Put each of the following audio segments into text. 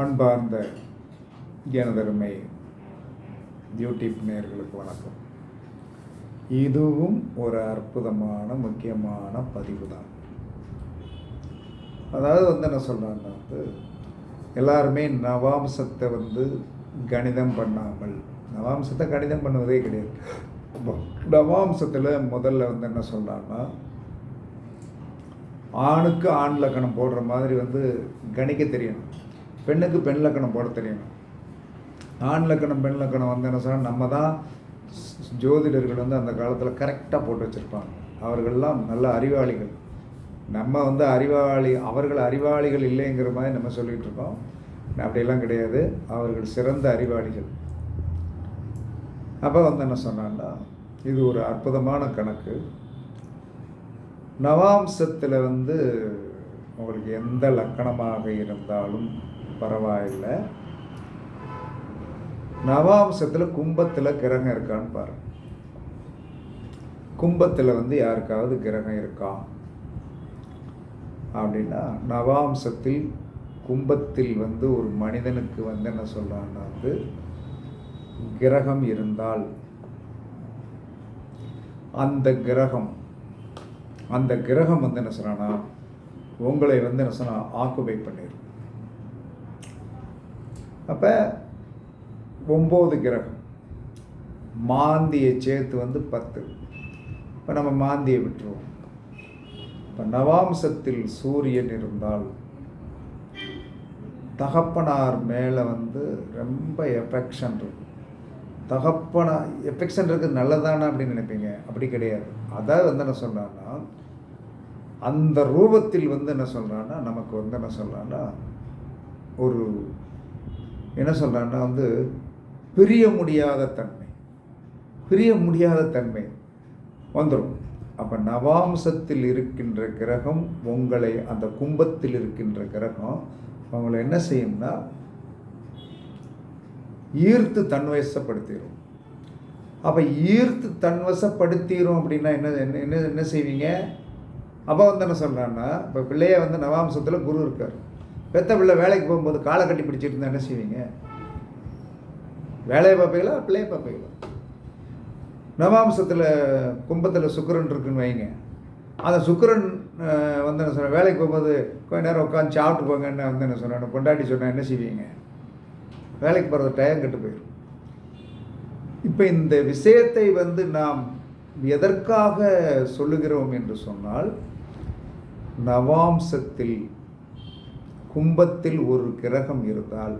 அன்பார்ந்த எனதருமை யூடியூப் நேர்களுக்கு வணக்கம். இதுவும் ஒரு அற்புதமான முக்கியமான பதிவு தான் அதாவது வந்து என்ன சொல்கிறேன்னா வந்து எல்லாருமே நவாம்சத்தை வந்து கணிதம் பண்ணாமல் நவாம்சத்தை கணிதம் பண்ணுவதே கிடையாது. நவாம்சத்தில் முதல்ல வந்து என்ன சொல்கிறாங்கன்னா ஆணுக்கு ஆண் லக்கணம் போடுற மாதிரி வந்து கணிக்க தெரியணும். பெண்ணுக்கு பெண் லக்கணம் போட தெரியணும் ஆண் லக்கணம் பெண் லக்கணம் வந்து என்ன சொன்னால் நம்ம தான் ஜோதிடர்கள் வந்து அந்த காலத்தில் கரெக்டாக போட்டு வச்சுருப்பாங்க. அவர்கள்லாம் நல்ல அறிவாளிகள். நம்ம வந்து அறிவாளி அவர்கள் அறிவாளிகள் இல்லைங்கிற மாதிரி நம்ம சொல்லிகிட்டு இருக்கோம். அப்படியெல்லாம் கிடையாது. அவர்கள் சிறந்த அறிவாளிகள். அப்போ வந்து என்ன சொன்னான்னா இது ஒரு அற்புதமான கணக்கு. நவாம்சத்தில் வந்து உங்களுக்கு எந்த லக்கணமாக இருந்தாலும் பரவாயில்லை. நவாம்சத்தில் கும்பத்தில் கிரகம் இருக்கான்னு பாரு. கும்பத்தில் வந்து யாருக்காவது கிரகம் இருக்கா? அப்படின்னா நவாம்சத்தில் கும்பத்தில் வந்து ஒரு மனிதனுக்கு வந்து என்ன சொல்கிறான்னா வந்து கிரகம் இருந்தால் அந்த கிரகம் அந்த கிரகம் வந்து என்ன சொல்கிறான்னா உங்களை வந்து என்ன சொன்னால் ஆக்குபை பண்ணிடும் அப்போ ஒம்பது கிரகம். மாந்தியை சேர்த்து வந்து பத்து. இப்போ நம்ம மாந்தியை விட்டுருவோம். இப்போ நவாம்சத்தில் சூரியன் இருந்தால் தகப்பனார் மேலே வந்து ரொம்ப எஃபெக்ஷன் இருக்கும். தகப்பனா எஃபெக்ஷன் இருக்குது நல்லதானா அப்படின்னு நினைப்பீங்க? அப்படி கிடையாது. அதாவது வந்து என்ன சொல்கிறான்னா அந்த ரூபத்தில் வந்து என்ன சொல்கிறான்னா நமக்கு வந்து என்ன சொல்கிறான்னா ஒரு என்ன சொல்கிறேன்னா வந்து பிரிய முடியாத தன்மை. பிரிய முடியாத தன்மை வந்துடும் அப்போ நவாம்சத்தில் இருக்கின்ற கிரகம் உங்களை அந்த கும்பத்தில் இருக்கின்ற கிரகம் அவங்களை என்ன செய்யும்னா ஈர்த்து தன்வசப்படுத்திடும் அப்போ ஈர்த்து தன்வசப்படுத்திடும் அப்படின்னா என்ன என்ன என்ன என்ன செய்வீங்க? அப்போ வந்து என்ன சொல்கிறான்னா இப்போ பிள்ளைய வந்து நவாம்சத்தில் குரு இருக்கார். பெத்த பிள்ளை வேலைக்கு போகும்போது காலை கட்டி பிடிச்சிட்டு இருந்தால் என்ன செய்வீங்க? வேலையை பார்ப்பீங்களா? பிள்ளையை பார்ப்பீங்களா? நவாம்சத்தில் கும்பத்தில் சுக்கரன் இருக்குன்னு வைங்க. அந்த சுக்கரன் வந்து என்ன சொன்னேன் வேலைக்கு போகும்போது கொஞ்ச நேரம் உட்காந்து சாப்பிட்டு போங்கன்னு வந்து என்ன சொன்னேன் பொண்டாட்டி சொன்னேன் என்ன செய்வீங்க? வேலைக்கு போகிறது டயம் கெட்டு போயிடும் இப்போ இந்த விஷயத்தை வந்து நாம் எதற்காக சொல்லுகிறோம் என்று சொன்னால் நவாம்சத்தில் கும்பத்தில் ஒரு கிரகம் இருந்தால்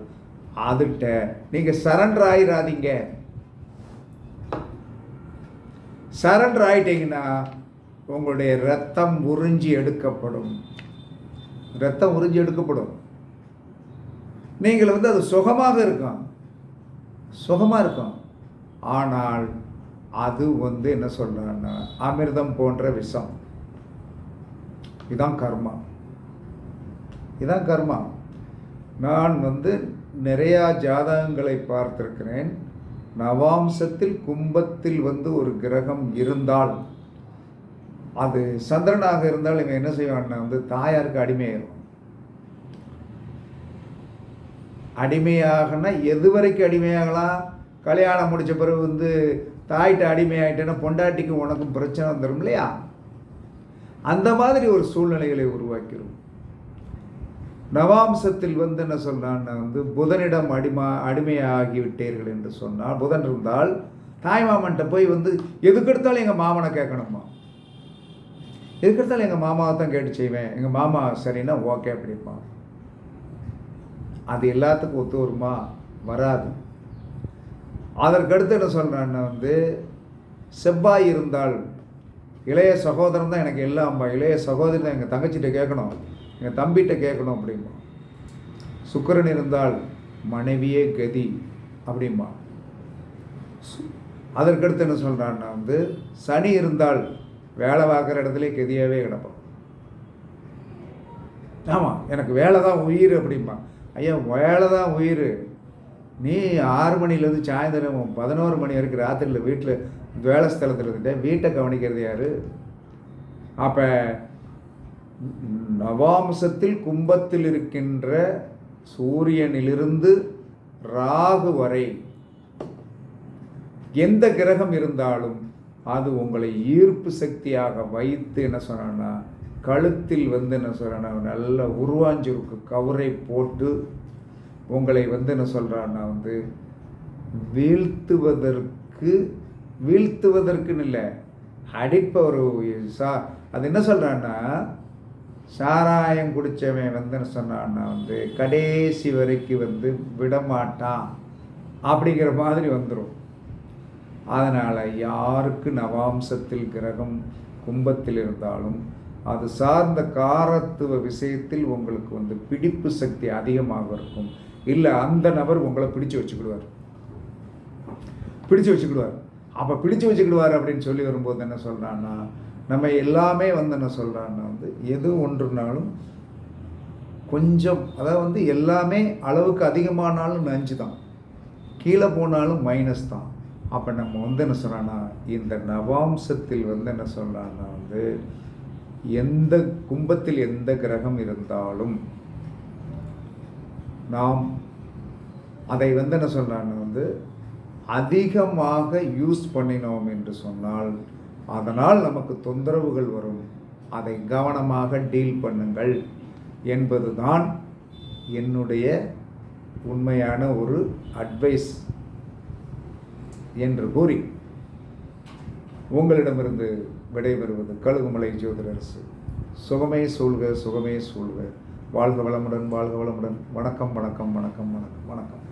அதுகிட்ட நீங்கள் சரண்டர் ஆயிடாதீங்க சரண்டர் ஆயிட்டீங்கன்னா உங்களுடைய ரத்தம் உறிஞ்சி எடுக்கப்படும். ரத்தம் உறிஞ்சி எடுக்கப்படும். நீங்கள் வந்து அது சுகமாக இருக்கும். சுகமாக இருக்கும். ஆனால் அது வந்து என்ன சொல்கிறான்னா அமிர்தம் போன்ற விஷம். இதுதான் கர்மா. இதுதான் கர்மா. நான் வந்து நிறையா ஜாதகங்களை பார்த்திருக்கிறேன். நவாம்சத்தில் கும்பத்தில் வந்து ஒரு கிரகம் இருந்தால் அது சந்திரனாக இருந்தால் இவன் என்ன செய்வான்னா வந்து தாயாருக்கு அடிமையாகும் அடிமையாகனா எது வரைக்கும் அடிமையாகலாம்? கல்யாணம் முடித்த பிறகு வந்து தாய்கிட்ட அடிமையாயிட்டேன்னா பொண்டாட்டிக்கு உனக்கும் பிரச்சனை வந்துடும் இல்லையா? அந்த மாதிரி ஒரு சூழ்நிலைகளை உருவாக்கிடும் நவாம்சத்தில் வந்து என்ன சொல்கிறான் வந்து புதனிடம் அடிமா அடிமையாகிவிட்டீர்கள் என்று சொன்னால் புதன் இருந்தால் தாய்மாமன்ட்ட போய் வந்து எதுக்கெடுத்தாலும் எங்கள் மாமனை கேட்கணுமா? எதுக்கெடுத்தாலும் எங்கள் மாமாவை தான் கேட்டு செய்வேன். எங்கள் மாமா சரின்னா ஓகே அப்படிப்பா அது எல்லாத்துக்கும் ஒத்து வருமா? வராது. அதற்கடுத்து என்ன சொல்கிறேன்னா வந்து செவ்வாய் இருந்தால் இளைய சகோதரன் தான் எனக்கு எல்லாம் இளைய சகோதரி தான் எங்கள் தங்கச்சிகிட்ட கேட்கணும். எங்கள் தம்பிகிட்ட கேட்கணும் அப்படிம்பா. சுக்கரன் இருந்தால் மனைவியே கதி அப்படிம்பா. அதற்கடுத்து என்ன சொல்கிறான்னா வந்து சனி இருந்தால் வேலை பார்க்குற இடத்துல கெதியாகவே கிடப்பான் ஆமாம் எனக்கு வேலை தான் உயிர் அப்படிம்பா. ஐயா வேலை தான் உயிர். நீ ஆறு மணிலேருந்து சாயந்தரம் பதினோரு மணி வரைக்கும் ராத்திரியில் வீட்டில் வேலை ஸ்தலத்தில் இருந்துட்டேன் வீட்டை கவனிக்கிறது யார்? அப்போ நவாம்சத்தில் கும்பத்தில் இருக்கின்ற சூரியனிலிருந்து ராகு வரை எந்த கிரகம் இருந்தாலும் அது உங்களை ஈர்ப்பு சக்தியாக வைத்து என்ன சொன்னா கழுத்தில் வந்து என்ன சொல்கிறான்னா நல்ல உருவாஞ்சுருக்கு கவரை போட்டு உங்களை வந்து என்ன சொல்கிறான்னா வந்து வீழ்த்துவதற்கு வீழ்த்துவதற்குன்னு இல்லை அடிப்ப ஒரு சா அது என்ன சொல்கிறான்னா சாராயம் குடித்தவன் வந்து என்ன சொன்னான்னா வந்து கடைசி வரைக்கும் வந்து விடமாட்டான். அப்படிங்கிற மாதிரி வந்துடும் அதனால் யாருக்கு நவாம்சத்தில் கிரகம் கும்பத்தில் இருந்தாலும் அது சார்ந்த காரத்துவ விஷயத்தில் உங்களுக்கு வந்து பிடிப்பு சக்தி அதிகமாக இருக்கும். இல்லை அந்த நபர் உங்களை பிடிச்சு வச்சுக்கிடுவார். பிடிச்சு வச்சுக்கிடுவார். அப்போ பிடிச்சு வச்சுக்கிடுவார் அப்படின்னு சொல்லி வரும்போது என்ன சொல்கிறான்னா நம்ம எல்லாமே வந்து என்ன சொல்கிறான்னா வந்து எது ஒன்றுனாலும் கொஞ்சம் அதாவது வந்து எல்லாமே அளவுக்கு அதிகமானாலும் நஞ்சு தான். கீழே போனாலும் மைனஸ் தான். அப்போ நம்ம வந்து என்ன சொல்கிறோன்னா இந்த நவாம்சத்தில் வந்து என்ன சொல்கிறான்னா வந்து எந்த கும்பத்தில் எந்த கிரகம் இருந்தாலும் நாம் அதை வந்து என்ன சொல்கிறான்னு வந்து அதிகமாக யூஸ் பண்ணினோம் என்று சொன்னால் அதனால் நமக்கு தொந்தரவுகள் வரும். அதை கவனமாக டீல் பண்ணுங்கள் என்பதுதான் என்னுடைய உண்மையான ஒரு அட்வைஸ் என்று கூறி உங்களிடமிருந்து விடைபெறுவது கழுகுமலை ஜோதிடரசு. சுகமே சூழ்க சுகமே சூழ்க. வாழ்க வளமுடன் வாழ்க வளமுடன். வணக்கம் வணக்கம் வணக்கம் வணக்கம் வணக்கம்.